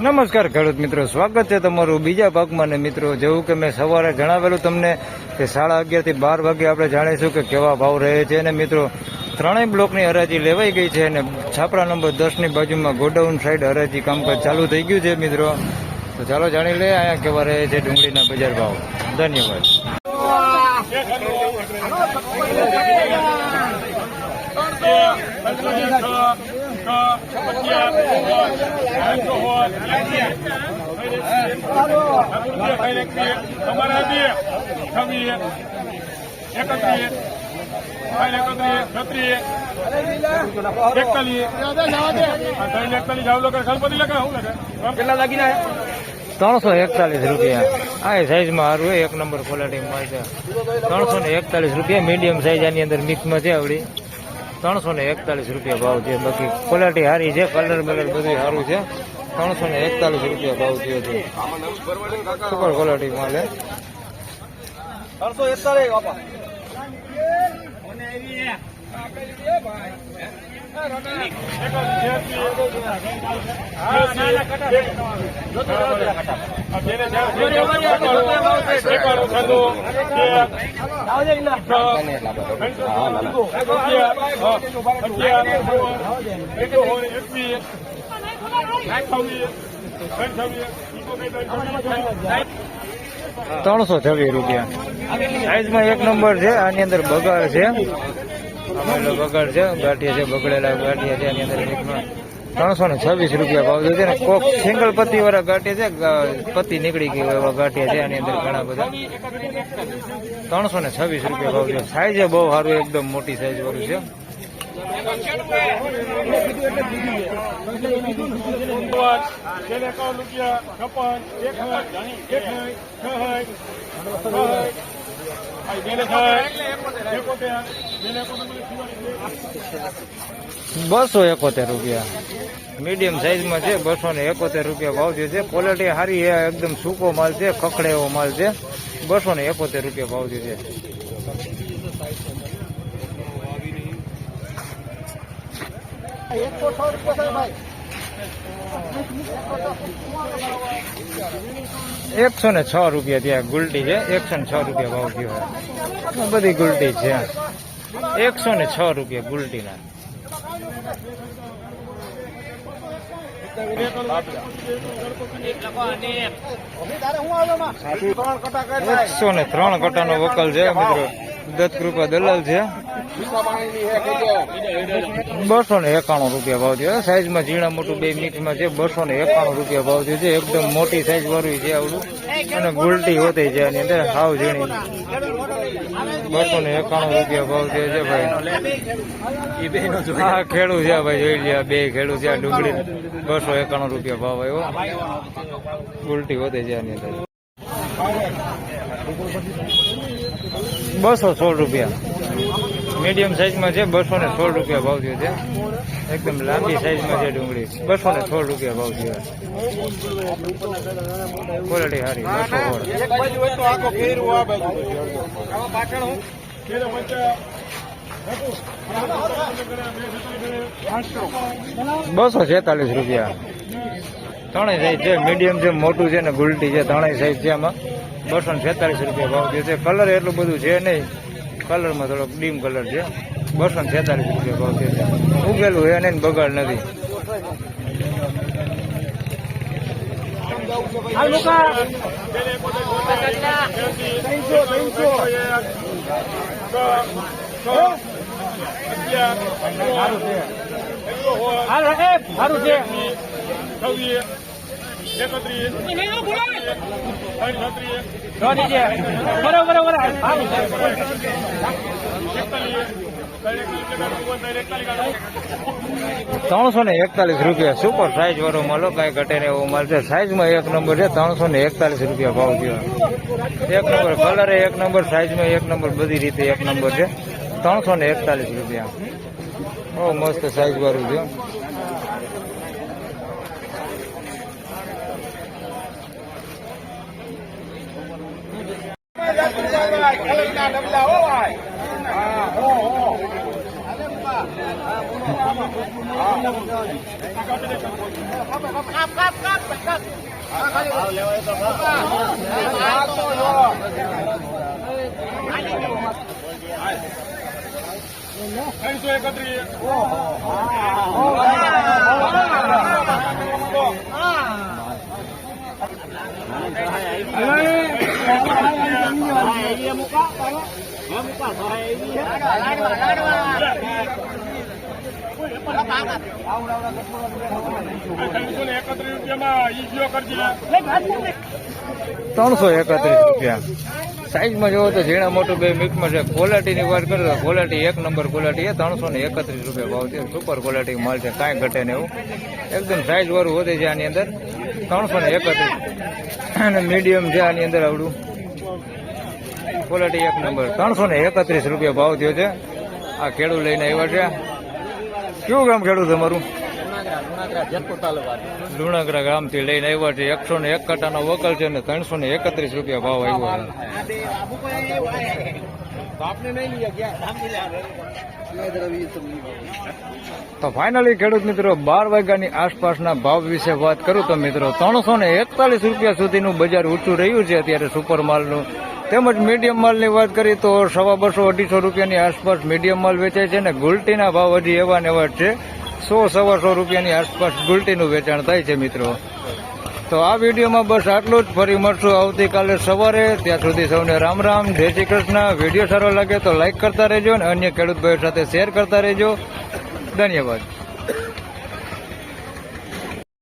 નમસ્કાર ખેડૂત મિત્રો, સ્વાગત છે તમારું બીજા ભાગમાં. ને મિત્રો, જેવું કે મેં સવારે જણાવેલું તમને કે સાડા અગિયારથી બાર વાગે આપણે જાણીશું કે કેવા ભાવ રહે છે. અને મિત્રો, ત્રણેય બ્લોકની હરાજી લેવાઈ ગઈ છે અને છાપરા નંબર દસની બાજુમાં ગોડાઉન સાઈડ હરાજી કામકાજ ચાલુ થઈ ગયું છે, મિત્રો. તો ચાલો જાણી લે અહીંયા કેવા રહે છે ડુંગળીના બજાર ભાવ. ધન્યવાદ. એકતાલીસ એકતાલીસ જાવ લોકો ગણપતિ લખા ત્રણસો એકતાલીસ રૂપિયા. આ સાઈઝમાં સારું એક નંબર ક્વોલિટી માલ છે ત્રણસો ને એકતાલીસ રૂપિયા મીડિયમ સાઈઝ આની અંદર મિક્સમાં છે આવડી. ત્રણસો ને એકતાલીસ રૂપિયા ભાવ છે બાકી ક્વોલિટી સારી છે કલર બલર બધું સારું છે. ત્રણસો ને એકતાલીસ રૂપિયા ભાવ થયો છે. સુપર ક્વોલિટી માલ હે. ત્રણસો એકતાલીસ ત્રણસો છવ્વીસ રૂપિયા. સાઈઝમાં એક નંબર છે આની અંદર બગાડ છે. આમેલો બગાડ છે, ગાંઠિયા છે, બગડેલા ગાંઠિયા છે, એની અંદર ત્રણસો ને છવ્વીસ રૂપિયા ભાવ છે ને કોક સિંગલ પતિ વાળા ગાંઠિયા છે પતિ નીકળી ગઈ એવા ગાંઠિયા છે, એની અંદર ઘણા બધા. ત્રણસો ને છવ્વીસ રૂપિયા ભાવ છે સાઈઝ બહુ સારું, એકદમ મોટી સાઈઝ વાળું છે. રૂપિયા બસો એકોતેર રૂપિયા. મીડિયમ સાઈઝમાં છે, બસો ને એકોતેર રૂપિયા ભાવ જે છે ક્વોલિટી સારી છે, એકદમ સૂકો માલ છે ખખડે એવો માલ છે, બસો ને એકોતેર રૂપિયા ભાવ જે છે. એકસો ને છ રૂપિયા ત્યાં ગુલટી છે. એકસો ને છ રૂપિયા ભાવ થયો બધી ગુલટી છે એકસો ને છ રૂપિયા ગુલટીના. એકસો ને ત્રણ કટાનો વકલ છે, મિત્રો. દત્તકૃપા દલાલ છે. બસો ને એકાણું રૂપિયા ભાવ થયો. સાઈઝમાં ઝીણા મોટું બે મિક્સમાં છે. બસો ને એકાણું રૂપિયા ભાવ થયો છે. એકદમ મોટી સાઈઝ વાળું છે આવડું. અને ગુલટી હોતી છે એની અંદર, હાવ ઝીણી. બસો ને એકાણું રૂપિયા ભાવ થયો છે ભાઈ. હા ખેડૂત છે ભાઈ, જોઈ લે બે ખેડૂત છે, આ ડુંગળી. બસો એકાણું રૂપિયા ભાવ આવ્યો. ગુલટી વધે છે આની અંદર. બસો સોળ રૂપિયા. મીડિયમ સાઈઝમાં છે, બસો ને સોળ રૂપિયા ભાવ થયો છે. એકદમ લાંબી સાઈઝમાં છે ડુંગળી. બસો ને સોળ રૂપિયા ભાવ થયો. ક્વોલિટી સારી, બસો છેતાલીસ રૂપિયા. ત્રણેય સાઈઝ છે મીડિયમ છે, મોટું છે ને ગુલટી છે, ત્રણેય સાઈઝ છે આમાં. બસો ને છેતાલીસ રૂપિયા ભાવ થયો છે. કલર એટલું બધું છે નહીં. કલરમાં થોડોક ડીમ કલર છે બસો ને છેતાલીસ રૂપિયા ભાવ છે ઉગેલું હોય અને બગાડ નથી સારું છે ત્રણસો ને એકતાલીસ રૂપિયા સુપર સાઈઝ વાળો મળો કઈ ઘટે ને એવો છે. સાઈઝમાં એક નંબર છે, ત્રણસો ને એકતાલીસ રૂપિયા ભાવ થયો. એક નંબર કલર એક નંબર સાઈઝમાં એક નંબર બધી રીતે એક નંબર છે. ત્રણસો ને એકતાલીસ રૂપિયા. બહુ મસ્ત સાઈઝ વાળું છે. ડબલા હો ભાઈ હા હો. હો ત્રણસો એકત્રીસ ત્રણસો ત્રણસો એકત્રીસ રૂપિયા. સાઈઝમાં જોવો તો ઝીણા મોટું બે મિક્સમાં છે. ક્વોલિટીની વાત કરીએ તો ક્વોલિટી એક નંબર ક્વોલિટી છે. ત્રણસો ને એકત્રીસ રૂપિયા ભાવ છે. સુપર ક્વોલિટી માલ છે. કાંઈ ઘટે ને એવું. એકદમ સાઈઝ વાળું વધે છે આની અંદર. ત્રણસો ને એકત્રીસ અને મીડિયમ છે આની અંદર આવડું. ક્વોલિટી એક નંબર ત્રણસો ને એકત્રીસ રૂપિયા ભાવ થયો છે. આ ખેડૂત લઈને આવ્યા છે. કેવું ગામ ખેડૂત તમારું? લુણાગરા ગામથી લઈને આવ્યા છે. એકસો ને એક કટાનો વકલ છે અને ત્રણસો ને એકત્રીસ રૂપિયા ભાવ આવ્યો તો ફાઇનલી ખેડૂત મિત્રો, બાર વાગ્યાની આસપાસના ભાવ વિશે વાત કરું તો મિત્રો, ત્રણસો ને એકતાલીસ રૂપિયા સુધીનું બજાર ઊંચું રહ્યું છે અત્યારે સુપર માલનું તેમજ મીડિયમ માલની વાત કરીએ તો સવા બસો અઢીસો રૂપિયાની આસપાસ મીડિયમ માલ વેચાય છે અને ગુલટીના ભાવ હજી એવા ને એવા છે. સો સવા સો રૂપિયાની આસપાસ ગુલટીનું વેચાણ થાય છે મિત્રો. તો આ વિડીયોમાં બસ આટલું જ. ફરી મળશું આવતીકાલે સવારે. ત્યાં સુધી સૌને રામ રામ. જય શ્રી કૃષ્ણ. વીડિયો સારો લાગે તો લાઇક કરતા રહેજો અને અન્ય ખેડૂત ભાઈઓ સાથે શેર કરતા રહેજો. ધન્યવાદ.